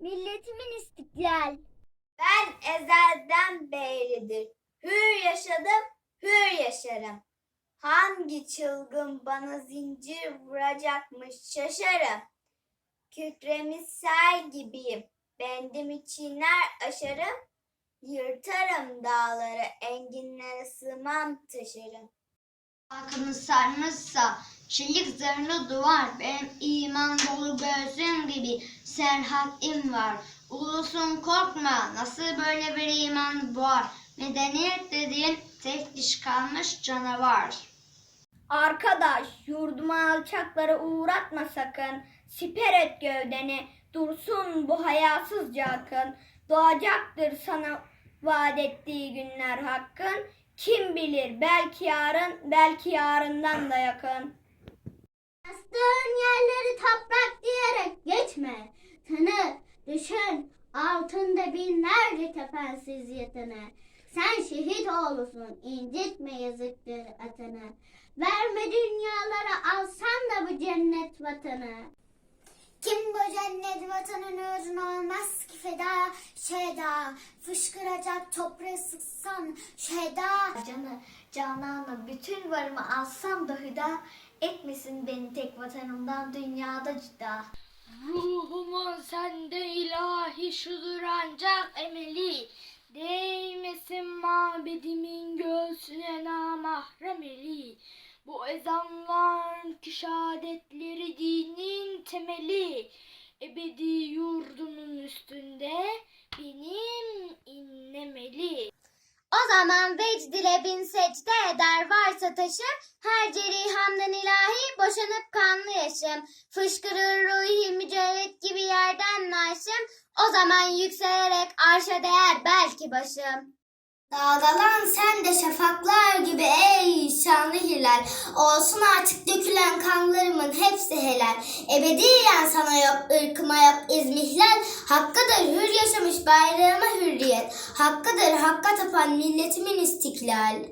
milletimin istiklal. Ben ezelden beridir. Hür yaşadım, hür yaşarım. Hangi çılgın bana zincir vuracakmış şaşarım. Kükremiş sel gibiyim. Bendimi çiğner aşarım. Yırtarım dağları, enginlere sığmam taşırım. Halkını sarmışsa çelik zırhlı duvar benim iman dolu göğsüm gibi serhatim var. Ulusun korkma nasıl böyle bir iman boğar. Medeniyet dediğin tek diş kalmış canavar. Arkadaş yurduma alçaklara uğratma sakın. Siper et gövdeni dursun bu hayasızca akın. Doğacaktır sana vaat ettiği günler hakkın. Kim bilir belki yarın belki yarından da yakın. Bastığın yerleri toprak diyerek geçme. Tanı, düşün, altında binlerce kefensiz yatanı. Sen şehit oğlusun, incitme yazıktır atanı. Verme dünyalara alsan da bu cennet vatanı. Kim bu cennet vatanın uğruna olmaz ki feda şeda Fışkıracak toprağı sıksan şeda Canı, cananı, bütün varımı alsam da hüda etmesin beni tek vatanımdan dünyada cüda. Ruhumun sende ilahi şudur ancak emeli. Değmesin mabedimin göğsüne namahremeli. Bu ezanların ki şehadetleri dinin temeli. Ebedi yurdumun üstünde benim inlemeli. O zaman vecd ile bin secde eder varsa taşım, her cerihamdan ilahi boşanıp kanlı yaşım. Fışkırır ruhi mücerret gibi yerden naşım, o zaman yükselerek arşa değer belki başım. Dalgalan sen de şafaklar gibi ey şanlı hilal. Olsun artık dökülen kanlarımın hepsi helal. Ebediyen sana yok, ırkıma yok izmihlal. Hakkıdır hür yaşamış bayrağıma hürriyet. Hakkıdır hakka tapan milletimin istiklal.